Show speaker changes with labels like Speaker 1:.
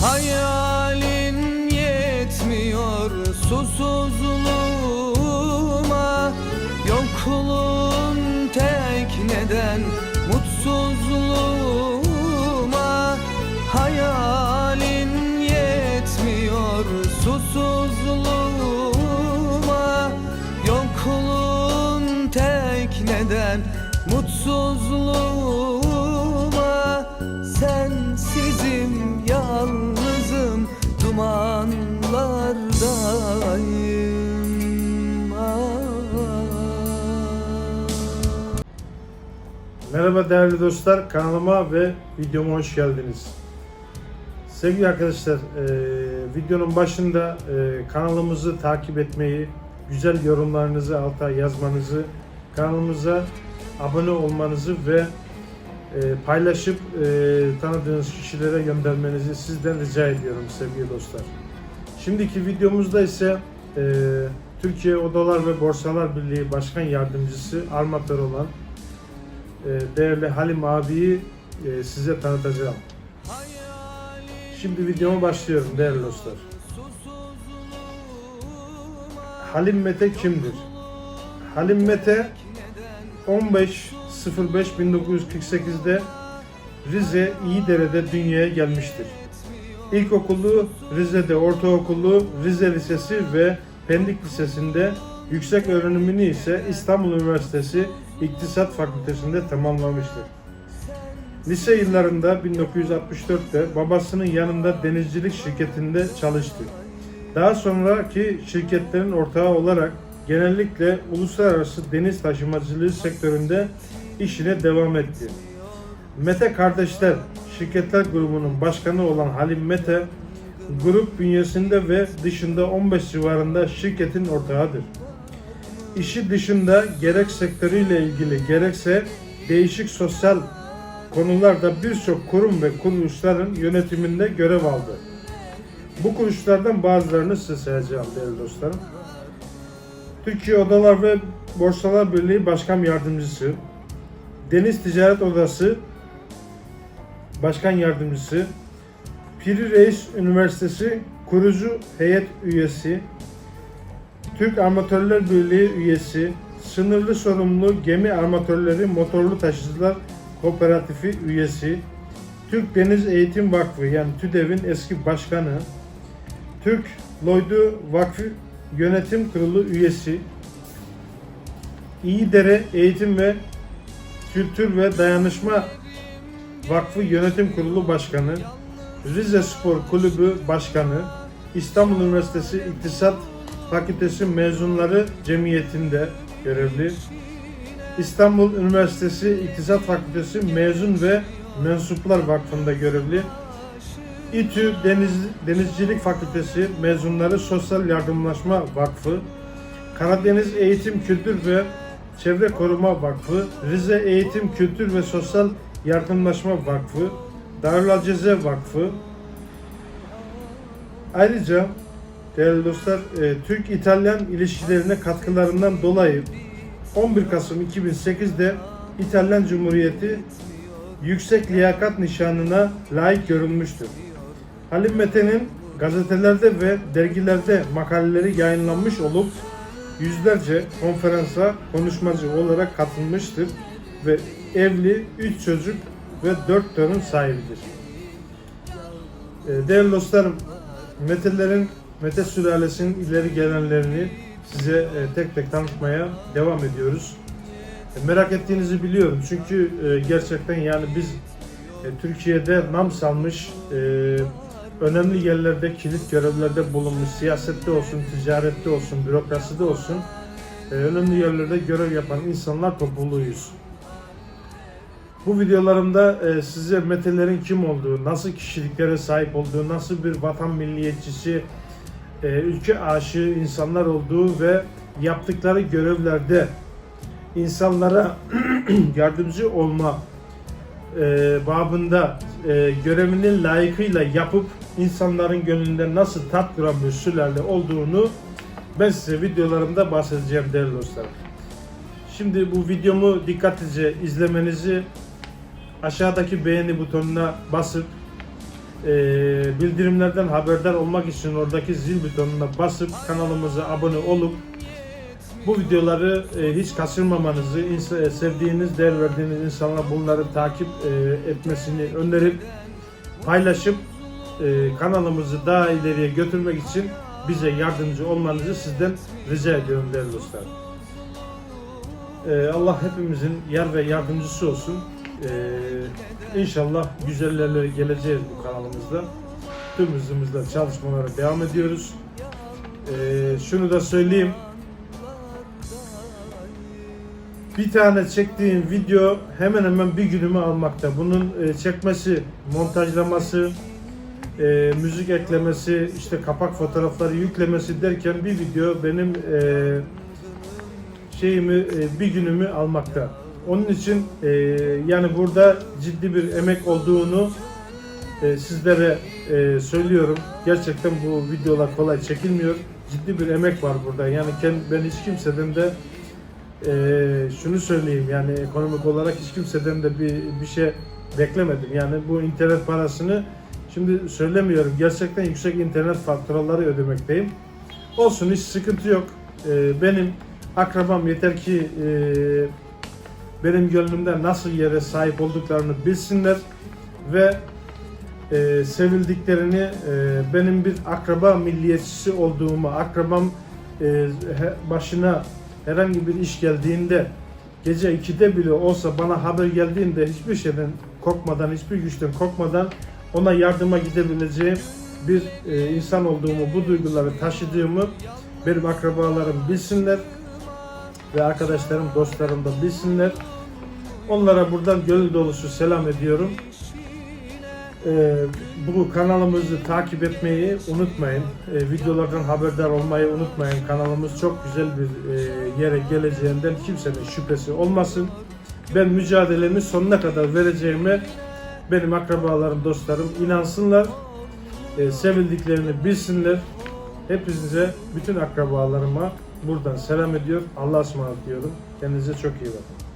Speaker 1: Hayat
Speaker 2: Merhaba değerli dostlar, kanalıma ve videoma hoş geldiniz. Sevgili arkadaşlar, e, videonun başında e, kanalımızı takip etmeyi, güzel yorumlarınızı alta yazmanızı, kanalımıza abone olmanızı ve e, paylaşıp e, tanıdığınız kişilere göndermenizi sizden rica ediyorum sevgili dostlar. Şimdiki videomuzda ise e, Türkiye Odalar ve Borsalar Birliği Başkan Yardımcısı armatör olan değerli Halim abiyi e, size tanıtacağım. Şimdi videoma başlıyorum değerli dostlar. Halim Mete kimdir? Halim Mete 15.05.1948'de Rize İyidere'de dünyaya gelmiştir. İlkokulu Rize'de, ortaokulu Rize Lisesi ve Pendik Lisesi'nde, yüksek öğrenimini ise İstanbul Üniversitesi İktisat Fakültesi'nde tamamlamıştır. Lise yıllarında 1964'te babasının yanında denizcilik şirketinde çalıştı. Daha sonraki şirketlerin ortağı olarak genellikle uluslararası deniz taşımacılığı sektöründe işine devam etti. Mete Kardeşler Şirketler Grubu'nun başkanı olan Halim Mete, grup bünyesinde ve dışında 15 civarında şirketin ortağıdır. İşi dışında gerek sektörüyle ilgili gerekse değişik sosyal konularda birçok kurum ve kuruluşların yönetiminde görev aldı. Bu kuruluşlardan bazılarını size sayacağım değerli dostlarım. Türkiye Odalar ve Borsalar Birliği Başkan Yardımcısı, Deniz Ticaret Odası Başkan Yardımcısı, Piri Reis Üniversitesi kurucu heyet üyesi, Türk Armatörler Birliği üyesi, Sınırlı Sorumlu Gemi Armatörleri Motorlu Taşıcılar Kooperatifi üyesi, Türk Deniz Eğitim Vakfı yani TÜDEV'in eski başkanı, Türk Lloyd'u Vakfı Yönetim Kurulu üyesi, İyidere Eğitim ve Kültür ve Dayanışma Vakfı Yönetim Kurulu Başkanı, Rize Spor Kulübü Başkanı, İstanbul Üniversitesi İktisat Fakültesi Mezunları Cemiyeti'nde görevli, İstanbul Üniversitesi İktisat Fakültesi Mezun ve Mensuplar Vakfı'nda görevli, İTÜ Deniz, Denizcilik Fakültesi Mezunları Sosyal Yardımlaşma Vakfı, Karadeniz Eğitim Kültür ve Çevre Koruma Vakfı, Rize Eğitim Kültür ve Sosyal Yardımlaşma Vakfı, Darülaceze Vakfı. Ayrıca değerli dostlar, e, Türk-İtalyan ilişkilerine katkılarından dolayı 11 Kasım 2008'de İtalyan Cumhuriyeti Yüksek Liyakat Nişanına layık görülmüştür. Halim Mete'nin gazetelerde ve dergilerde makaleleri yayınlanmış olup yüzlerce konferansa konuşmacı olarak katılmıştır ve evli, 3 çocuk ve 4 torun sahibidir. Ee, Değerli dostlarım, Mete'lerin, Mete sülalesinin ileri gelenlerini size e, tek tek tanıtmaya devam ediyoruz. E, Merak ettiğinizi biliyorum çünkü e, gerçekten yani biz Türkiye'de nam salmış, önemli yerlerde kilit görevlerde bulunmuş, siyasette olsun, ticarette olsun, bürokraside olsun, önemli yerlerde görev yapan insanlar topluluğuyuz. Bu videolarımda size Metelerin kim olduğu, nasıl kişiliklere sahip olduğu, nasıl bir vatan milliyetçisi, e, ülke aşığı insanlar olduğu ve yaptıkları görevlerde insanlara yardımcı olma e, babında e, görevinin layıkıyla yapıp insanların gönlünde nasıl tat kuran bir sülale olduğunu ben size videolarımda bahsedeceğim değerli dostlarım. Şimdi bu videomu dikkatlice izlemenizi aşağıdaki beğeni butonuna basıp e, bildirimlerden haberdar olmak için oradaki zil butonuna basıp kanalımıza abone olup bu videoları e, hiç kaçırmamanızı, e, sevdiğiniz, değer verdiğiniz insanlar bunları takip e, etmesini önerip paylaşıp e, kanalımızı daha ileriye götürmek için bize yardımcı olmanızı sizden rica ediyorum değerli dostlar. E, Allah hepimizin yar ve yardımcısı olsun. E, inşallah güzel yerlere geleceğiz bu kanalımızda. Tüm hızımızla çalışmalara devam ediyoruz. E, şunu da söyleyeyim. Bir tane çektiğim video hemen hemen bir günümü almakta. Bunun e, çekmesi, montajlaması, e, müzik eklemesi, işte kapak fotoğrafları yüklemesi derken bir video benim e, şeyimi e, bir günümü almakta. Onun için e, yani burada ciddi bir emek olduğunu e, sizlere e, söylüyorum. Gerçekten bu videolar kolay çekilmiyor. Ciddi bir emek var burada. Yani ben hiç kimseden de e, şunu söyleyeyim yani ekonomik olarak hiç kimseden de bir bir şey beklemedim. Yani bu internet parasını şimdi söylemiyorum. Gerçekten yüksek internet faturaları ödemekteyim. Olsun hiç sıkıntı yok. E, benim akrabam yeter ki e, benim gönlümde nasıl yere sahip olduklarını bilsinler ve e, sevildiklerini e, benim bir akraba milliyetçisi olduğumu, akrabam e, başına herhangi bir iş geldiğinde gece 2'de bile olsa bana haber geldiğinde hiçbir şeyden korkmadan, hiçbir güçten korkmadan ona yardıma gidebileceğim bir e, insan olduğumu, bu duyguları taşıdığımı benim akrabalarım bilsinler ve arkadaşlarım, dostlarım da bilsinler. Onlara buradan gönül dolusu selam ediyorum. Ee, bu kanalımızı takip etmeyi unutmayın. Ee, videolardan haberdar olmayı unutmayın. Kanalımız çok güzel bir e, yere geleceğinden kimsenin şüphesi olmasın. Ben mücadelemi sonuna kadar vereceğime benim akrabalarım, dostlarım inansınlar. Ee, sevildiklerini bilsinler. Hepinize, bütün akrabalarıma buradan selam ediyor. Allah'a ısmarladık diyorum. Kendinize çok iyi bakın.